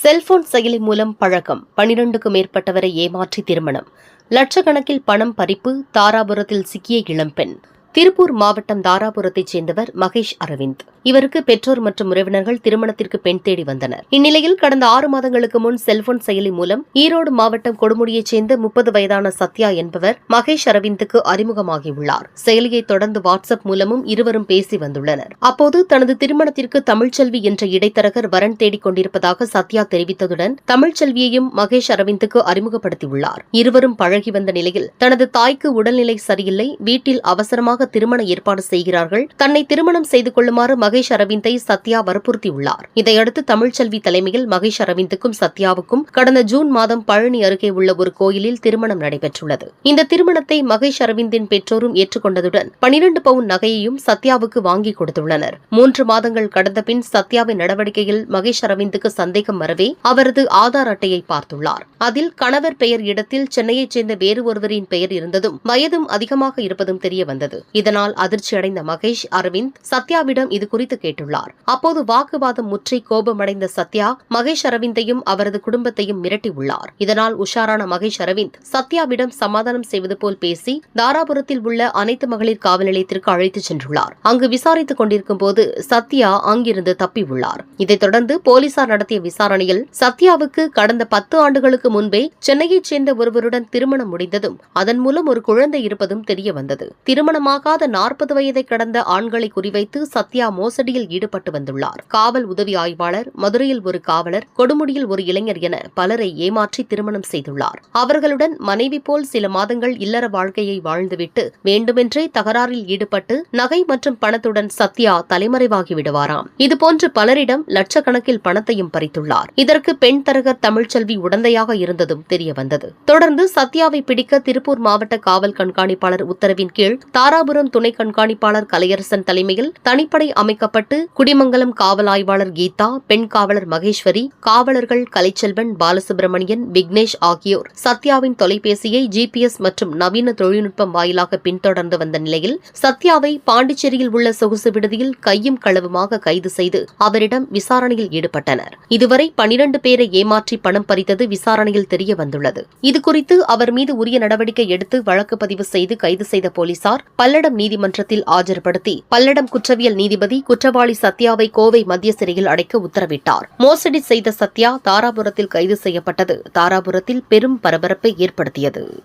Cellphone செயலி மூலம் பழக்கம் பனிரெண்டுக்கும் மேற்பட்டவரை ஏமாற்றி திருமணம். லட்சக்கணக்கில் பணம் பறிப்பு தாராபுரத்தில் சிக்கிய இளம்பெண். திருப்பூர் மாவட்டம் தாராபுரத்தைச் சேர்ந்தவர் மகேஷ் அரவிந்த். இவருக்கு பெற்றோர் மற்றும் உறவினர்கள் திருமணத்திற்கு பெண் தேடி வந்தனர். இந்நிலையில் கடந்த ஆறு மாதங்களுக்கு முன் செல்போன் செயலி மூலம் ஈரோடு மாவட்டம் கொடுமுடியைச் சேர்ந்த முப்பது வயதான சத்யா என்பவர் மகேஷ் அரவிந்துக்கு அறிமுகமாகியுள்ளார். செயலியை தொடர்ந்து வாட்ஸ்அப் மூலமும் இருவரும் பேசி வந்துள்ளனர். அப்போது தனது திருமணத்திற்கு தமிழ்ச்செல்வி என்ற இடைத்தரகர் வரன் தேடிக் கொண்டிருப்பதாக சத்யா தெரிவித்ததுடன் தமிழ்ச்செல்வியையும் மகேஷ் அரவிந்துக்கு அறிமுகப்படுத்தியுள்ளார். இருவரும் பழகி வந்த நிலையில் தனது தாய்க்கு உடல்நிலை சரியில்லை வீட்டில் அவசரமாக திருமண ஏற்பாடு செய்கிறார்கள். தன்னை திருமணம் செய்து கொள்ளுமாறு மகேஷ் அரவிந்தை சத்யா வற்புறுத்தியுள்ளார். இதையடுத்து தமிழ்ச்செல்வி தலைமையில் மகேஷ் அரவிந்துக்கும் சத்யாவுக்கும் கடந்த ஜூன் மாதம் பழனி அருகே உள்ள ஒரு கோயிலில் திருமணம் நடைபெற்றுள்ளது. இந்த திருமணத்தை மகேஷ் அரவிந்தின் பெற்றோரும் ஏற்றுக்கொண்டதுடன் பனிரண்டு பவுன் நகையையும் சத்யாவுக்கு வாங்கி கொடுத்துள்ளனர். மூன்று மாதங்கள் கடந்த பின் சத்யாவின் நடவடிக்கையில் மகேஷ் அரவிந்துக்கு சந்தேகம் வரவே அவரது ஆதார் அட்டையை பார்த்துள்ளார். அதில் கணவர் பெயர் இடத்தில் சென்னையைச் சேர்ந்த வேறு ஒருவரின் பெயர் இருந்ததும் வயதும் அதிகமாக இருப்பதும் தெரிய வந்தது இதனால் அதிர்ச்சியடைந்த மகேஷ் அரவிந்த் சத்யாவிடம் இது குறித்து கேட்டுள்ளார். அப்போது வாக்குவாதம் முற்றி கோபமடைந்த சத்யா மகேஷ் அரவிந்தையும் அவரது குடும்பத்தையும் மிரட்டியுள்ளார். இதனால் உஷாரான மகேஷ் அரவிந்த் சத்யாவிடம் சமாதானம் செய்வது போல் பேசி தாராபுரத்தில் உள்ள அனைத்து மகளிர் காவல் நிலையத்திற்கு அழைத்துச் சென்றுள்ளார். அங்கு விசாரித்துக் கொண்டிருக்கும் போது சத்யா அங்கிருந்து தப்பியுள்ளார். இதைத் தொடர்ந்து போலீசார் நடத்திய விசாரணையில் சத்யாவுக்கு கடந்த பத்து ஆண்டுகளுக்கு முன்பே சென்னையைச் சேர்ந்த ஒருவருடன் திருமணம் முடிந்ததும் அதன் மூலம் ஒரு குழந்தை இருப்பதும் தெரியவந்தது. திருமணமாக திருமணமாகாத நாற்பது வயதை கடந்த ஆண்களை குறிவைத்து சத்யா மோசடியில் ஈடுபட்டு வந்துள்ளார். காவல் உதவி ஆய்வாளர் மதுரையில் ஒரு காவலர் கொடுமுடியில் ஒரு இளைஞர் என பலரை ஏமாற்றி திருமணம் செய்துள்ளார். அவர்களுடன் மனைவி போல் சில மாதங்கள் இல்லற வாழ்க்கையை வாழ்ந்துவிட்டு வேண்டுமென்றே தகராறில் ஈடுபட்டு நகை மற்றும் பணத்துடன் சத்யா தலைமறைவாகி விடுவாராம். இதுபோன்று பலரிடம் லட்சக்கணக்கில் பணத்தையும் பறித்துள்ளார். இதற்கு பெண் தரகர் தமிழ்ச்செல்வி உடந்தையாக இருந்ததும் தெரியவந்தது. தொடர்ந்து சத்யாவை பிடிக்க திருப்பூர் மாவட்ட காவல் கண்காணிப்பாளர் உத்தரவின் கீழ் தாரா தாராபுரம் துணை கண்காணிப்பாளர் கலையரசன் தலைமையில் தனிப்படை அமைக்கப்பட்டு குடிமங்கலம் காவல் ஆய்வாளர் கீதா பெண் காவலர் மகேஸ்வரி காவலர்கள் கலைச்செல்வன் பாலசுப்ரமணியன் விக்னேஷ் ஆகியோர் சத்யாவின் தொலைபேசியை ஜிபிஎஸ் மற்றும் நவீன தொழில்நுட்பம் வாயிலாக பின்தொடர்ந்து வந்த நிலையில் சத்யாவை பாண்டிச்சேரியில் உள்ள சொகுசு விடுதியில் கையும் களவுமாக கைது செய்து அவரிடம் விசாரணையில் ஈடுபட்டனர். இதுவரை பனிரண்டு பேரை ஏமாற்றி பணம் பறித்தது விசாரணையில் தெரிய வந்துள்ளது இதுகுறித்து அவர் மீது உரிய நடவடிக்கை எடுத்து வழக்கு பதிவு செய்து கைது செய்த போலீசார் பல்லடம் நீதிமன்றத்தில் ஆஜர்படுத்தி பல்லடம் குற்றவியல் நீதிபதி குற்றவாளி சத்யாவை கோவை மத்திய சிறையில் அடைக்க உத்தரவிட்டார். மோசடி செய்த சத்யா தாராபுரத்தில் கைது செய்யப்பட்டது. தாராபுரத்தில் பெரும் பரபரப்பை ஏற்படுத்தியது.